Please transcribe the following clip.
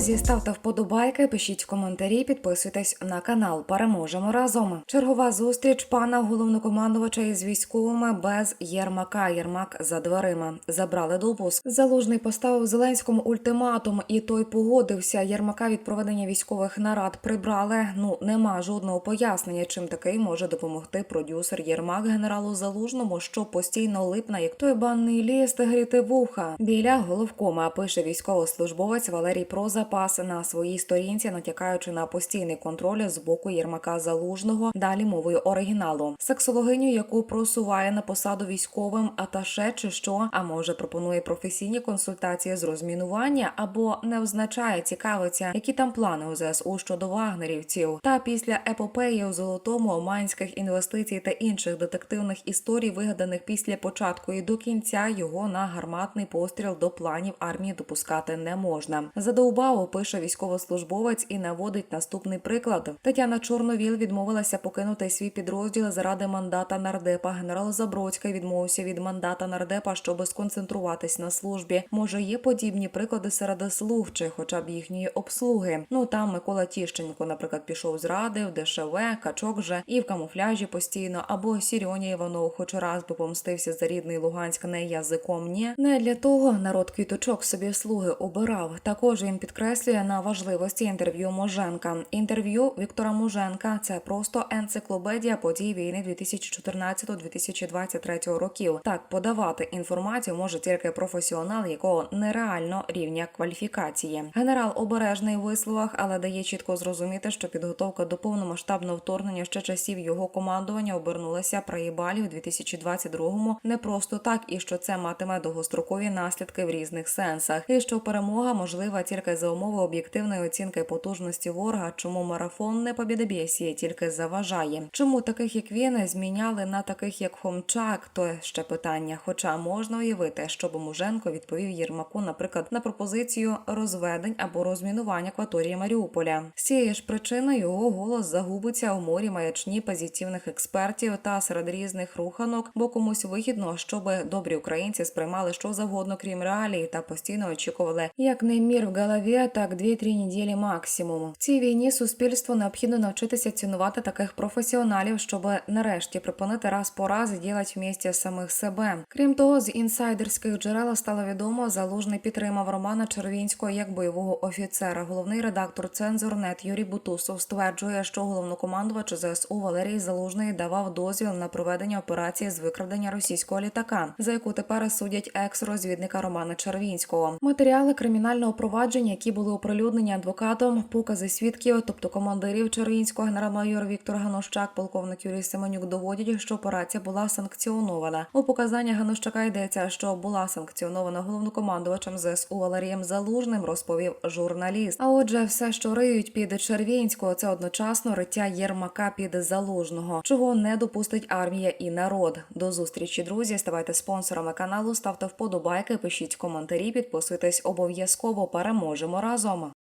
Друзі, ставте вподобайки, пишіть коментарі, підписуйтесь на канал. Переможемо разом. Чергова зустріч пана головнокомандувача із військовими без Єрмака. Єрмак за дверима. Забрали допуск. Залужний поставив Зеленському ультиматум, і той погодився. Єрмака від проведення військових нарад прибрали. Ну нема жодного пояснення, чим такий може допомогти продюсер Єрмак генералу Залужному, що постійно липне, як той банний ліст гріти вуха. Біля головкома пише військовослужбовець Валерій про запас на своїй сторінці, натякаючи на постійний контроль з боку Єрмака Залужного. Далі мовою оригіналу. Сексологиню, яку просуває на посаду військовим аташе чи що, а може пропонує професійні консультації з розмінування або не означає цікавиться, які там плани у ЗСУ щодо вагнерівців. Та після епопеї у золотому оманських інвестицій та інших детективних історій, вигаданих після початку і до кінця, його на гарматний постріл до планів армії допускати не можна. Задовбав пише військовослужбовець і наводить наступний приклад. Тетяна Чорновіл відмовилася покинути свій підрозділ заради мандата нардепа. Генерал Забродський відмовився від мандата нардепа, щоб сконцентруватись на службі. Може, є подібні приклади серед слуг чи хоча б їхньої обслуги. Ну там Микола Тіщенко, наприклад, пішов з ради в ДШВ, качок же і в камуфляжі постійно. Або Сірьоня Іванов, хоч раз би помстився за рідний Луганськ не язиком. Ні, не для того народ квіточок собі слуги обирав. Також він підкреслює на важливості інтерв'ю Моженка. Інтерв'ю Віктора Моженка це просто енциклопедія подій війни 2014-2023 років. Так подавати інформацію може тільки професіонал, якого нереально рівня кваліфікації. Генерал обережний у висловах, але дає чітко зрозуміти, що підготовка до повномасштабного вторгнення ще часів його командування обернулася проїбалі у 2022-му не просто так, і що це матиме довгострокові наслідки в різних сенсах, і що перемога можлива тільки за умови об'єктивної оцінки потужності ворога, чому марафон не побєдобєсіє, тільки заважає. Чому таких як він зміняли на таких як Хомчак, то ще питання. Хоча можна уявити, щоб Муженко відповів Єрмаку, наприклад, на пропозицію розведень або розмінування акваторії Маріуполя. З цієї ж причини його голос загубиться у морі маячні позитивних експертів та серед різних руханок, бо комусь вигідно, щоб добрі українці сприймали що завгодно, крім реалій, та постійно очікували як не мір в голові, так 2-3 неділі максимум. В цій війні суспільству необхідно навчитися цінувати таких професіоналів, щоб нарешті припинити раз по раз ділять в місті самих себе. Крім того, з інсайдерських джерел стало відомо, залужний підтримав Романа Червінського як бойового офіцера. Головний редактор цензорнет Юрій Бутусов стверджує, що головнокомандувач ЗСУ Валерій Залужний давав дозвіл на проведення операції з викрадення російського літака, за яку тепер судять екс-розвідника Романа Червінського. Матеріали кримінального провадження, які були оприлюднені адвокатом, покази свідків, тобто командирів Червінського, генерал-майор Віктор Ганощак, полковник Юрій Семенюк, доводять, що операція була санкціонована. У показаннях Ганощака йдеться, що була санкціонована головнокомандувачем ЗСУ Валерієм Залужним, розповів журналіст. А отже, все, що риють під Червінського, це одночасно риття Єрмака під Залужного, чого не допустить армія і народ. До зустрічі, друзі. Ставайте спонсорами каналу, ставте вподобайки, пишіть коментарі, підписуйтесь обов'язково. Переможемо разом. razão.